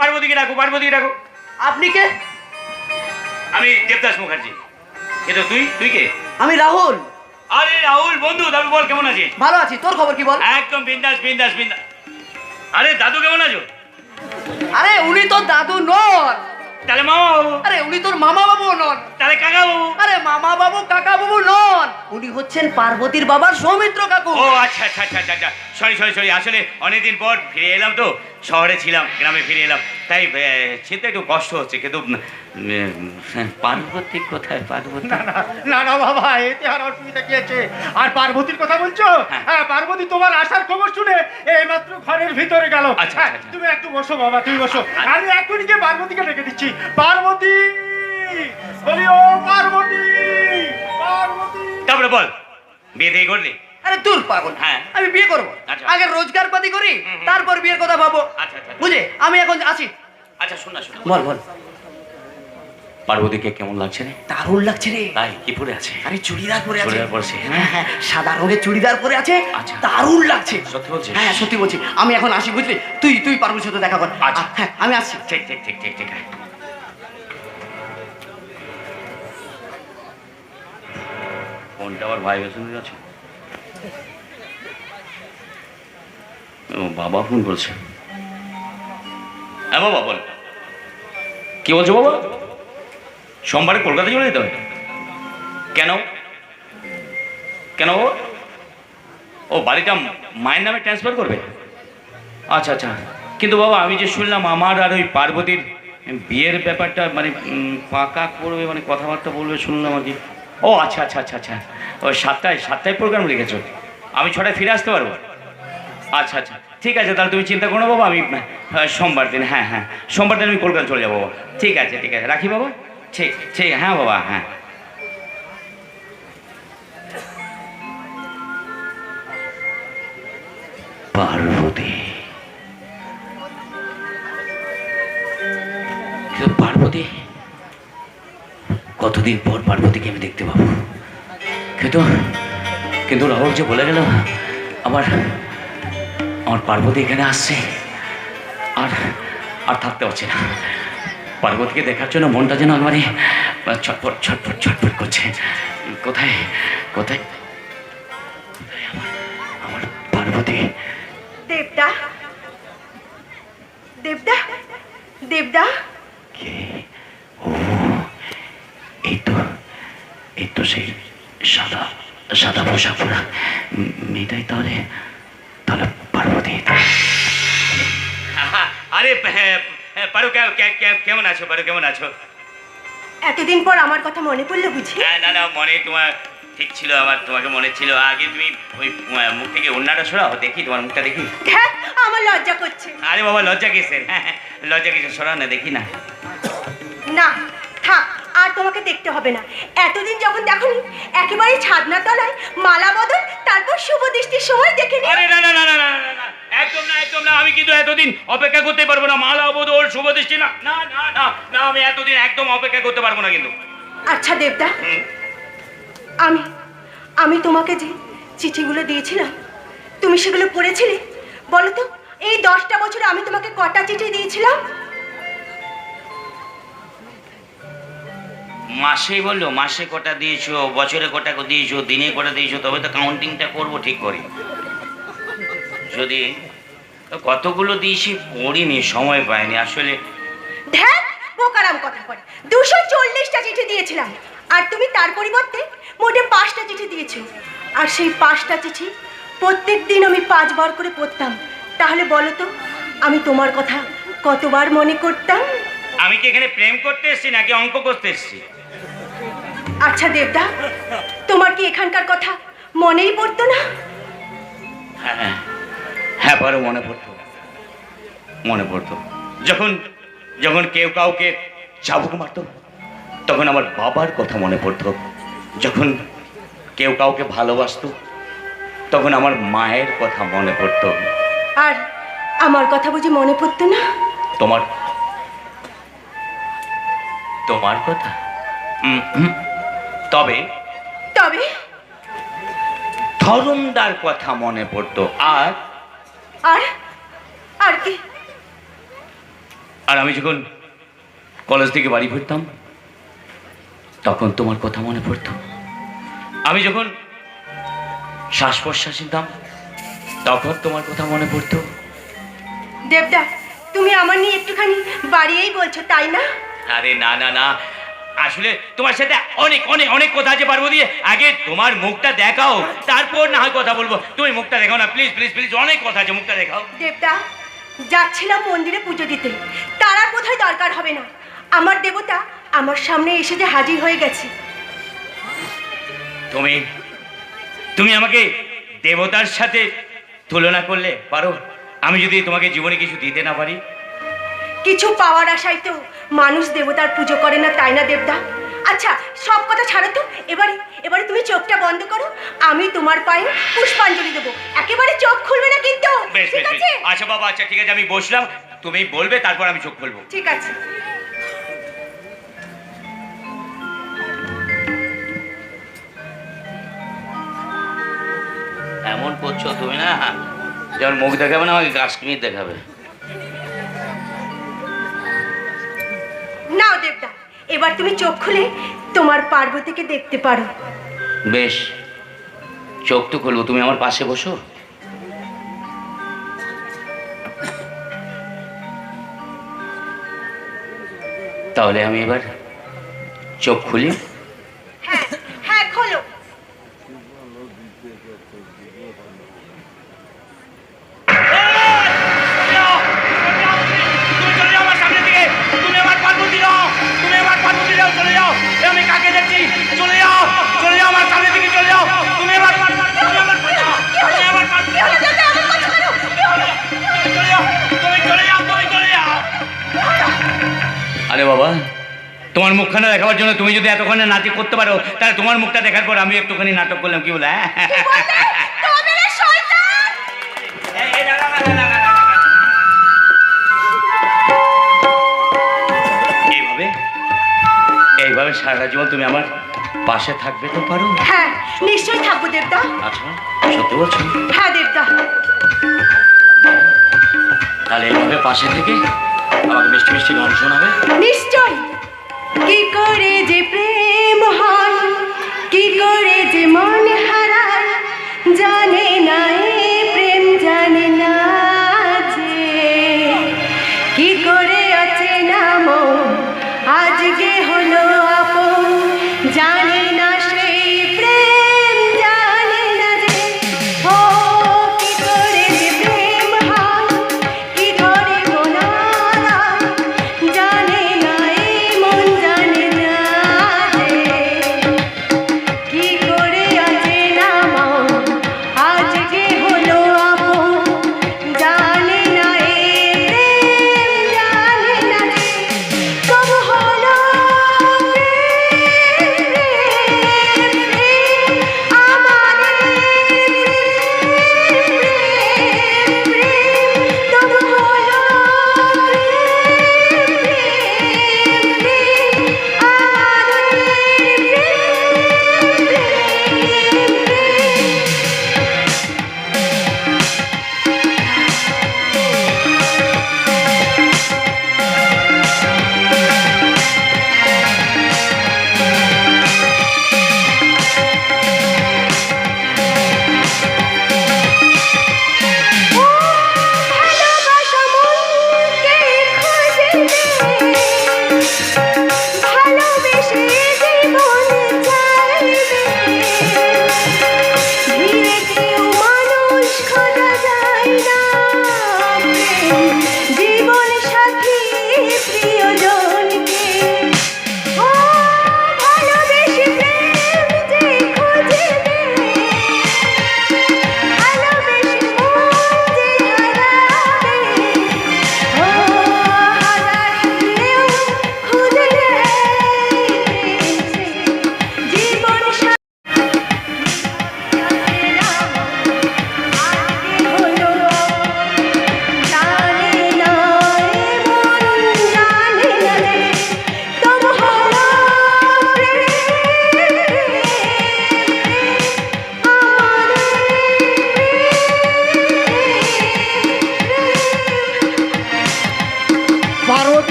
পার্বতীকে ডাকো পার্বতীকে ডাকো। আপনি কে? আমি দেবদাস মুখার্জি। কিন্তু তুই? তুই কে? আমি রাহুল। আরে রাহুল বন্ধু দাদু বল কেমন আছিস? ভালো আছি তোর খবর কি বল? একদম বিন্দাস বিন্দাস বিন্দাস। আরে দাদু কেমন আছো? আরে উনি তোর দাদু নন। তাহলে মামা বাবু আরে উনি তোর মামা বাবু নন। তাহলে কাকা বাবু আরে মামা বাবু কাকা বাবু নন। উনি হচ্ছেন পার্বতীর বাবার সৌমিত্র কাকু। ও আচ্ছা আচ্ছা আচ্ছা আচ্ছা আচ্ছা। সরি সরি সরি আসলে অনেকদিন পর ফিরে এলাম তো। শহরে ছিলাম গ্রামে ফিরে এলাম। তাই চিন্তা একটু কষ্ট হচ্ছে কিন্তু পার্বতী কোথায়? পার্বতী? না না বাবা এতে আর অসুবিধা কি আছে? আর পার্বতীর কথা বলছো? হ্যাঁ। হ্যাঁ পার্বতী তোমার আসার খবর শুনে এই মাত্র ঘরের ভিতরে গেল। আচ্ছা, হ্যাঁ, আচ্ছা। তুমি একটু বসো বাবা তুমি বসো। আমি এখনই গিয়ে পার্বতীকে ডেকে দিচ্ছি। পার্বতী! বলি ও পার্বতী! পার্বতী! তারপরে বল বিয়ে থেকে করলি? আরে দূর পাগল। হ্যাঁ। আমি বিয়ে করব। আচ্ছা। আগে রোজগার পাতি করি। তারপর বিয়ের কথা ভাবো আচ্ছা আচ্ছা বুঝে আমি এখন আছি আচ্ছা শোন না শোন। বল বল। পার্বতীকে কেমন লাগছে রে? দারুণ লাগছে রে। তাই? কি পরে আছে? আরে চুড়িদার পরে আছে। চুড়িদার পরেছে, হ্যাঁ। হ্যাঁ। হ্যাঁ সাদা রঙের চুড়িদার পরে আছে। দারুণ লাগছে। সত্যি বলছিস? হ্যাঁ সত্যি বলছি। আমি এখন আসি বুঝলি? তুই তুই পার্বতীর সাথে দেখা কর। আচ্ছা। হ্যাঁ আমি আসছি। ঠিক ঠিক ঠিক ঠিক ঠিক। ফোনটা আবার ভাইব্রেশনে যাচ্ছে ও বাবা ফোন করছে। হ্যাঁ বাবা, বল। কি বলছো বাবা? সোমবারে কলকাতা চলে যেতে হবে কেন? কেন বাবা? ও বাড়িটা মায়ের নামে ট্রান্সফার করবে? আচ্ছা আচ্ছা। কিন্তু বাবা, আমি যে শুনলাম আমার আর ওই পার্বতীর বিয়ের ব্যাপারটা মানে পাকা করবে মানে কথাবার্তা বলবে, শুনলাম আর কি। ও আচ্ছা আচ্ছা আচ্ছা আচ্ছা। ও সাতটায় সাতটায় প্রোগ্রাম রেখেছো আমি ছটায় ফিরে আসতে পারব? আচ্ছা আচ্ছা। ঠিক আছে, তাহলে তুমি চিন্তা করো বাবা, আমি সোমবার দিন হ্যাঁ হ্যাঁ সোমবার দিন আমি কলকাতা চলে যাব বাবা। ঠিক আছে ঠিক আছে, রাখি বাবা? ঠিক ঠিক হ্যাঁ বাবা হ্যাঁ। পার্বতী। পার্বতী? কতদিন পর পার্বতীকে আমি দেখতে পাবো? কিন্তু কিন্তু রাহুল যে বলে গেল, আমার আমার পার্বতী এখানে আসছে। আর আর থাকতে পারছে না। পার্বতীকে দেখার জন্য মনটা যেন একবারে ছটফট ছটফট ছটফট করছে। কোথায়? কোথায় আমার আমার পার্বতী? দেবদা? দেবদা? দেবদা? কে? ও এই তো এই তো সেই সাদা সাদা পোশাক পরা মেয়েটাই তাহলে। আরে পারো কেমন আছো? পারো কেমন আছো? এতদিন পর আমার কথা মনে পড়ল বুঝি? হ্যাঁ না না মনে তোমার ঠিক ছিল আমার তোমাকে মনে ছিল। আগে তুমি ওই মুখ থেকে অন্যটা সরাও দেখি তোমার মুখটা দেখি। হ্যাঁ আমার লজ্জা করছে। আরে বাবা লজ্জা কিসের? হ্যাঁ হ্যাঁ, লজ্জা কিসের? সরাও না দেখি না। না থাক আর তোমাকে দেখতে হবে না। এতদিন যখন দেখনি একেবারে ছাদনা তলায় মালা বদল তারপর শুভ দৃষ্টির সময় দেখে আরে না না না না, না, না, একদম না একদম না আমি কিন্তু এতদিন অপেক্ষা করতে পারব না। মালা বদল শুভ দৃষ্টি না না না না না আমি এতদিন একদম অপেক্ষা করতে পারব না কিন্তু। আচ্ছা দেবদা। আমি আমি তোমাকে যে চিঠিগুলো দিয়েছিলাম তুমি সেগুলো পড়েছিলে? বলো তো এই দশটা বছরে আমি তোমাকে কটা চিঠি দিয়েছিলাম? মাসেই বলল মাসে কটা দিয়েছ বছরে কটা দিয়েছ দিনে কটা দিয়েছ তবে তো কাউন্টিংটা করব ঠিক করে। যদি কতগুলো দিয়েছি পড়িনি সময় পাইনি। আসলে ধ্যান বোকারাম কথা বলে। দুশো চল্লিশটা চিঠি দিয়েছিলাম। আর তুমি তার পরিবর্তে মোটে পাঁচটা চিঠি দিয়েছ। আর সেই পাঁচটা চিঠি প্রত্যেক দিন আমি পাঁচবার করে পড়তাম। তাহলে বলো তো আমি তোমার কথা কতবার মনে করতাম? আমি কি এখানে প্রেম করতে এসেছি নাকি অঙ্ক করতে এসেছি? আচ্ছা দেবদা তোমার কি এখানকার কথা মনেই পড়তো না? হ্যাঁ মনে পড়তো। মনে পড়তো। যখন যখন কেউ কাউকে চাবুক মারতো তখন আমার বাবার কথা মনে পড়তো। যখন কেউ কাউকে ভালোবাসতো তখন আমার মায়ের কথা মনে পড়তো। আর আমার কথা বুঝি মনে পড়তো না? তোমার তোমার কথা। তবে তবে? ধরমদার কথা মনে পড়তো। আর আর আর কি? আর আমি যখন কলেজ থেকে বাড়ি ফিরতাম তখন তোমার কথা মনে পড়তো। আমি যখন শ্বাস প্রশ্বাস নিতাম তখন তোমার কথা মনে পড়তো। দেবদা তুমি আমার নিয়ে একটুখানি বাড়িয়েই বলছো তাই না? আরে না না না আসলে তোমার সাথে অনেক অনেক অনেক কথা আছে পারব দিয়ে। আগে তোমার মুখটা দেখাও তারপর না হয় কথা বলব। তুমি মুখটা দেখাও না প্লিজ প্লিজ প্লিজ অনেক কথা আছে মুখটা দেখাও। দেবদা যাচ্ছিলাম মন্দিরে পুজো দিতে। তার আর বোধহয় দরকার হবে না। আমার দেবতা আমার সামনে এসে যে হাজির হয়ে গেছে। তুমি তুমি আমাকে দেবতার সাথে তুলনা করলে পারো? আমি যদি তোমাকে জীবনে কিছু দিতে না পারি কিছু পাওয়ার আশায় তো মানুষ দেবতার পুজো করে না তাই না দেবদা আচ্ছা সব কথা ছাড়ো তো। এবারে এবারে তুমি চোখটা বন্ধ করো আমি তোমার পায়ে পুষ্পাঞ্জলি দেবো। একেবারে চোখ খুলবে না কিন্তু। ঠিক আছে? আচ্ছা বাবা আচ্ছা ঠিক আছে আমি বসলাম। তুমি বলবে তারপর আমি চোখ খুলবো। ঠিক আছে। এমন করছ তুমি না যেমন মুখ দেখাবে না আমাকে কাশ্মীর দেখাবে। নাও দেবদা এবার তুমি চোখ খুলে তোমার পার্বতীকে দেখতে পারো। বেশ চোখ তো খুলবো তুমি আমার পাশে বসো। তাহলে আমি এবার চোখ খুলি। হ্যাঁ হ্যাঁ খোলো। আরে বাবা তোমার মুখখানা দেখাবার জন্য তুমি যদি এতক্ষণে নাটক করতে পারো তাহলে তোমার মুখটা দেখার পর আমি একটুখানি নাটক করলাম কি বলে? এইভাবে এইভাবে সারা জীবন তুমি আমার পাশে থাকবে তো পারো? হ্যাঁ নিশ্চয়ই থাকব দেবদা। আচ্ছা সত্যি বলছো? হ্যাঁ দেবদা। তাহলে এইভাবে পাশে থেকে আমাকে মিষ্টি মিষ্টি গান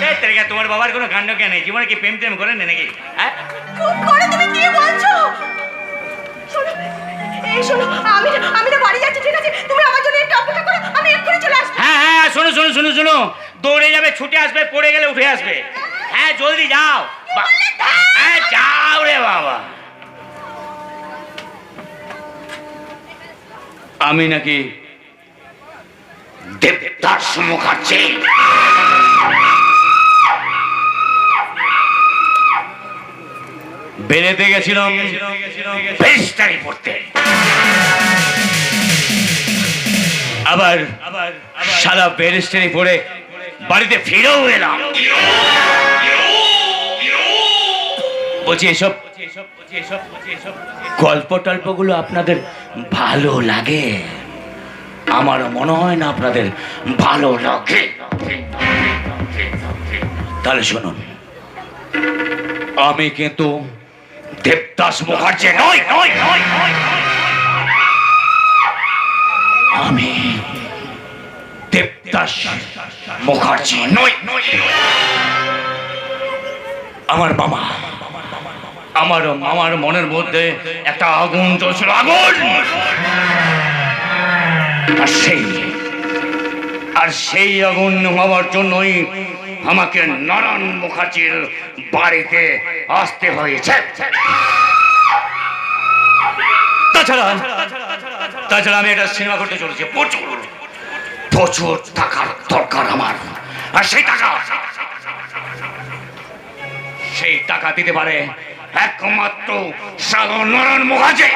তোমার বাবার কোনো কাণ্ড জ্ঞান নেই? জীবনে কি প্রেম করেন না নাকি? হ্যাঁ? করো তুমি কি বলছো? শোনো এই শোনো আমি আমি না বাড়ি যাচ্ছি ঠিক আছে? তুমি আমার জন্য একটু অপেক্ষা করো আমি এক্ষুনি চলে আসব। হ্যাঁ হ্যাঁ শোনো শোনো শোনো শোনো। দৌড়ে যাবে ছুটে আসবে পড়ে গেলে উঠে আসবে। হ্যাঁ জলদি যাও। হ্যাঁ যাও রে বাবা। আমি নাকি দেবদাস মুখার্জি? বেড়েতে গেছিলাম। পড়তে। আবার সাদা ব্যারিস্টারি পড়ে বাড়িতে ফিরেও এলাম। বলছি, এসব গল্প টল্পগুলো আপনাদের ভালো লাগে? আমার মনে হয় না আপনাদের ভালো লাগে। তাহলে শুনুন, আমি কিন্তু দেবদাস মুখার্জি নয় নয় নয় নয় আমি দেবদাস মুখার্জি নই। আমার মামা, আমার মামার মনের মধ্যে একটা আগুন চলছিল আগুন! আর সেই আর সেই আগুন হওয়ার জন্যই আমাকে নারায়ণ মুখার্জির বাড়িতে আসতে হয়েছে। তাছাড়া তাছাড়া আমি একটা সিনেমা করতে চলেছি। প্রচুর প্রচুর টাকার দরকার আমার। আর সেই টাকা সেই টাকা দিতে পারে একমাত্র সাগরনারায়ণ মুখার্জি।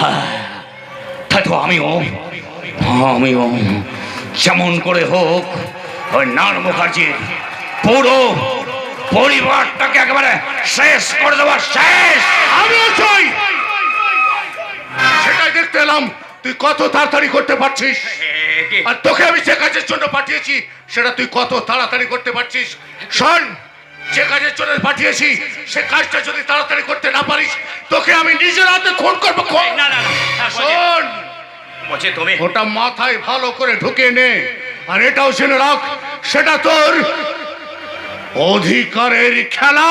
হ্যাঁ, আমিও আমিও যেমন করে হোক ওই নারায়ণ মুখার্জির পুরো পরিবারটাকে একেবারে শেষ করে দেওয়ার শেষ। আমিও চাই সেটাই দেখতে এলাম। তুই কত তাড়াতাড়ি করতে পারছিস? আর তোকে আমি যে কাজের জন্য পাঠিয়েছি সেটা তুই কত তাড়াতাড়ি করতে পারছিস? শোন যে কাজের জন্য পাঠিয়েছি সে কাজটা যদি তাড়াতাড়ি করতে না পারিস তোকে আমি নিজের হাতে খুন করব শোন। ওটা মাথায় ভালো করে ঢুকে নে। আর এটাও জেনে রাখ সেটা তোর অধিকারের খেলা।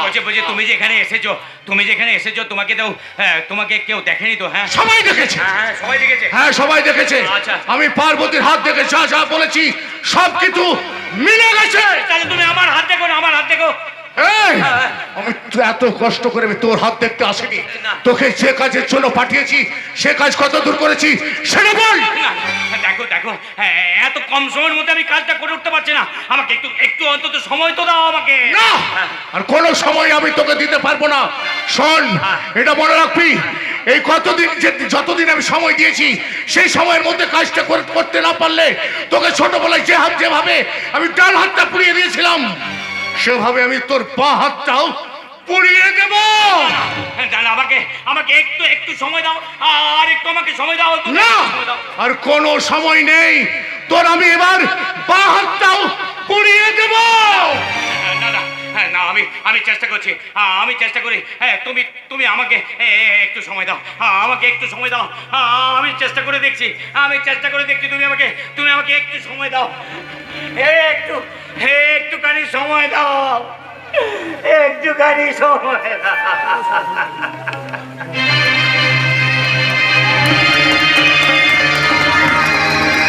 বলছে বলছে তুমি যে এখানে এসেছ তুমি যে এখানে এসেছ তোমাকে তো হ্যাঁ, তোমাকে কেউ দেখেনি তো হ্যাঁ? সবাই দেখেছে। হ্যাঁ, হ্যাঁ সবাই দেখেছে। হ্যাঁ সবাই দেখেছে। আচ্ছা। আমি পার্বতীর হাত দেখে যা যা বলেছি সব কিছু মিলে গেছে। তাহলে তুমি আমার হাত দেখো আমার হাত দেখো। আমি এত কষ্ট করে আমি তোর হাত দেখতে আসিনি। তোকে যে কাজের জন্য পাঠিয়েছি সে কাজ কত দূর করেছি সেটা বল। দেখো দেখো হ্যাঁ, এত কম সময়ের মধ্যে আমি কাজটা করে উঠতে পারছি না। আমাকে একটু একটু অন্তত সময় তো দাও আমাকে। না! আর কোনো সময় আমি তোকে দিতে পারব না। শোন এটা মনে রাখবি এই কতদিন যে যতদিন আমি সময় দিয়েছি সেই সময়ের মধ্যে কাজটা করে- করতে না পারলে তোকে ছোটবেলায় যে হাত যেভাবে আমি ডান হাতটা পুড়িয়ে দিয়েছিলাম সেভাবে আমি তোর পা হাতটাও পুড়িয়ে দেব। জানো আমাকে আমাকে একটু একটু সময় দাও। আর একটু আমাকে সময় দাও না। আর কোনো সময় নেই। তোর আমি এবার পা হাতটাও পুড়িয়ে দেব। না না হ্যাঁ, না আমি আমি চেষ্টা করছি। হ্যাঁ, আমি চেষ্টা করি। হ্যাঁ তুমি তুমি আমাকে একটু সময় দাও। হ্যাঁ, আমাকে একটু সময় দাও। হ্যাঁ, আমি চেষ্টা করে দেখছি। আমি চেষ্টা করে দেখছি তুমি আমাকে তুমি আমাকে একটু সময় দাও। এ, একটু হে একটুখানি সময় দাও। এক জোগাড়ি সময়